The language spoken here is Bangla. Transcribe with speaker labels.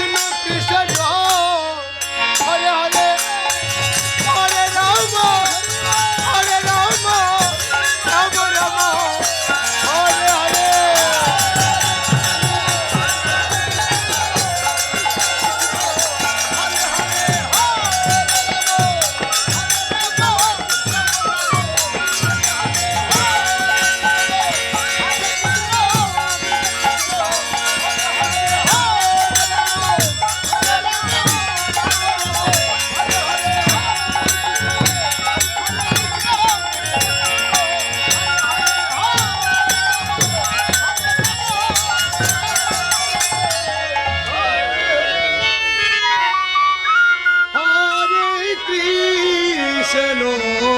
Speaker 1: কৃষ্ণ কৃষ্ণ